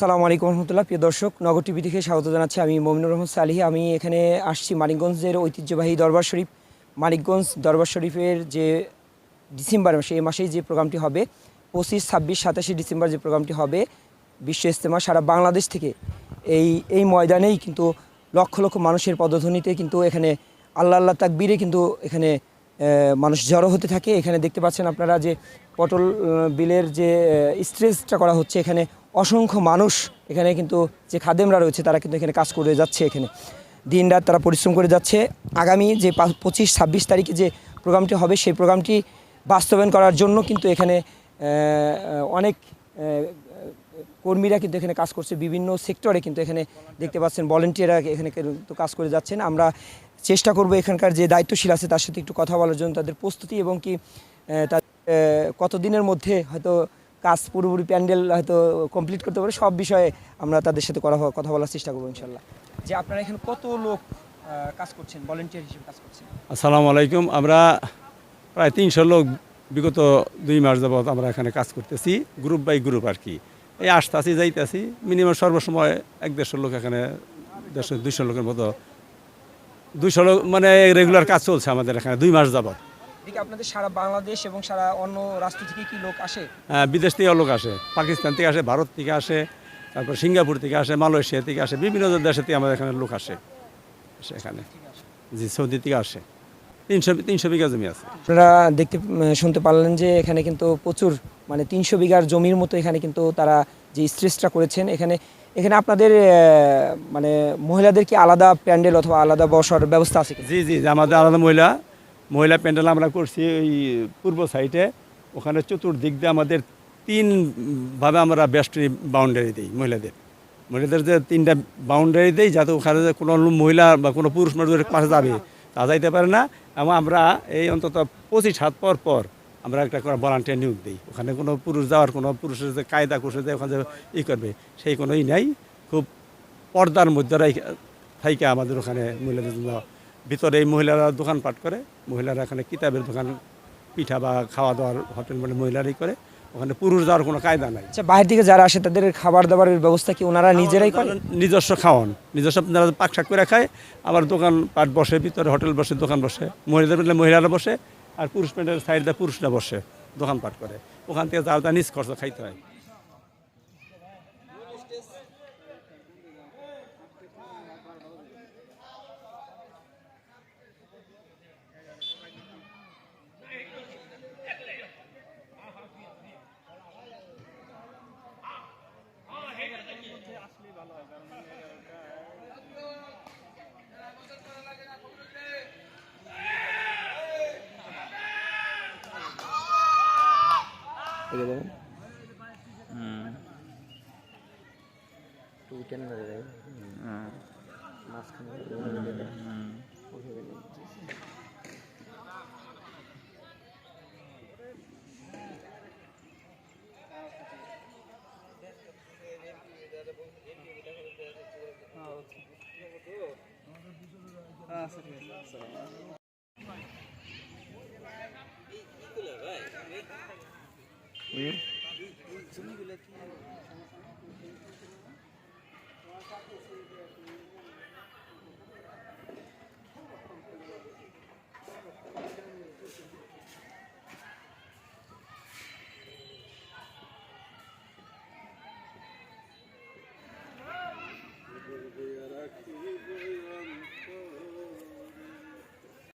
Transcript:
সালাম আলাইকুম রহমতুল্লাহ। প্রিয় দর্শক, নগর টিভি থেকে স্বাগত জানাচ্ছি আমি মমিনুর রহমান সালিহি। আমি এখানে আসছি মানিকগঞ্জের ঐতিহ্যবাহী দরবার শরীফ। মানিকগঞ্জ দরবার শরীফের যে ডিসেম্বর মাসে, এই মাসেই যে প্রোগ্রামটি হবে, পঁচিশ, ছাব্বিশ, সাতাশে ডিসেম্বর যে প্রোগ্রামটি হবে, বিশ্ব ইস্তেমা সারা বাংলাদেশ থেকে এই এই ময়দানেই কিন্তু লক্ষ লক্ষ মানুষের পদধ্বনিতে কিন্তু এখানে আল্লাহ আল্লাহ তাকবীরে কিন্তু এখানে মানুষ জড়ো হতে থাকে। এখানে দেখতে পাচ্ছেন আপনারা যে পটল বিলের যে স্ট্রেসটা করা হচ্ছে এখানে। অসংখ্য মানুষ এখানে কিন্তু যে খাদেমরা রয়েছে, তারা কিন্তু এখানে কাজ করে যাচ্ছে এখানে। দিন রাত তারা পরিশ্রম করে যাচ্ছে। আগামী যে পঁচিশ, ছাব্বিশ তারিখে যে প্রোগ্রামটি হবে, সেই প্রোগ্রামটি বাস্তবায়ন করার জন্য কিন্তু এখানে অনেক কর্মীরা কিন্তু এখানে কাজ করছে। বিভিন্ন সেক্টরে কিন্তু এখানে দেখতে পাচ্ছেন, ভলেন্টিয়াররা এখানে কিন্তু কাজ করে যাচ্ছেন। আমরা চেষ্টা করব এখানকার যে দায়িত্বশীল আছে, তার সাথে একটু কথা বলার জন্য তাদের প্রস্তুতি এবং কি তাদের কতদিনের মধ্যে হয়তো কাজ পুরোপুরি প্যান্ডেল হয়তো কমপ্লিট করতে পারে, সব বিষয়ে আমরা তাদের সাথে কথা কথা বলার চেষ্টা করব ইনশাল্লাহ। যে আপনারা এখানে কত লোক কাজ করছেন ভলেন্টিয়ার হিসেবে কাজ করছেন? আসসালামু আলাইকুম। আমরা প্রায় তিনশো লোক বিগত দুই মাস যাবৎ আমরা এখানে কাজ করতেছি গ্রুপ বাই গ্রুপ আর কি। এই আসতেছি, যাইতেছি মিনিমাম সর্বসময় এক দেড়শো লোক এখানে, দেড়শো দুইশো লোকের মতো। দুইশো লোক মানে রেগুলার কাজ চলছে আমাদের এখানে দুই মাস যাবৎ। এদিকে আপনাদের সারা বাংলাদেশ এবং সারা অন্য রাষ্ট্র থেকে কি লোক আসে? হ্যাঁ, বিদেশ থেকে লোক আসে। পাকিস্তান থেকে আসে ভারত থেকে আসে তারপর সিঙ্গাপুর থেকে আসে মালয়েশিয়া থেকে আসে বিভিন্ন দেশ থেকে আমাদের এখানে লোক আসে। আসে এখানে। জি সৌদি থেকে আসে। তিনশো তিনশো বিঘা জমি আছে। আপনারা দেখতে শুনতে পারলেন যে এখানে কিন্তু প্রচুর মানে তিনশো বিঘার জমির মতো এখানে কিন্তু তারা যে স্ট্রেসটা করেছেন এখানে এখানে আপনাদের মানে মহিলাদের কি আলাদা প্যান্ডেল অথবা আলাদা বসার ব্যবস্থা আছে জি জি আমাদের আলাদা মহিলা মহিলা প্যান্ডেল আমরা করছি ওই পূর্ব সাইডে। ওখানে চতুর্দিক দিয়ে আমাদের তিন ভাবে আমরা বেস্টরি বাউন্ডারি দিই মহিলাদের। মহিলাদের যে তিনটা বাউন্ডারি দিই যাতে ওখানে যে কোনো মহিলা বা কোনো পুরুষ মানুষের পাশে যাবে, তা যাইতে পারে না। এবং আমরা এই অন্তত পঁচিশ হাত পর পর আমরা একটা করে ভলান্টিয়ার নিয়োগ দিই। ওখানে কোনো পুরুষ যাওয়ার, কোনো পুরুষের যে কায়দা করছে যে ওখানে ই করবে, সেই কোনোই নাই। খুব পর্দার মধ্যে থাইকে আমাদের ওখানে মহিলাদের জন্য ভিতরে এই মহিলারা দোকানপাট করে মহিলারা এখানে কিতাবের দোকান পিঠা বা খাওয়া দাওয়ার হোটেল মানে মহিলারাই করে ওখানে পুরুষ যাওয়ার কোনো কায়দা নাই। আচ্ছা বাইরে থেকে যারা আসে তাদের খাবার দাবারের ব্যবস্থা কি ওনারা নিজেরাই করেন নিজস্ব খাওয়ান। নিজস্ব আপনারা পাক শাক করে খায় আবার দোকান পাট বসে ভিতরে হোটেল বসে দোকান বসে। মহিলাদের পেলে মহিলারা বসে আর পুরুষ প্যান্টের সাইডে পুরুষরা বসে দোকান পাট করে। ওখান থেকে যার যা নিজ খরচ খাইতে হয়। থেকে যাবেন? টু টেন ধরে যাবে আচ্ছা ঠিক আছে। Iya, tapi.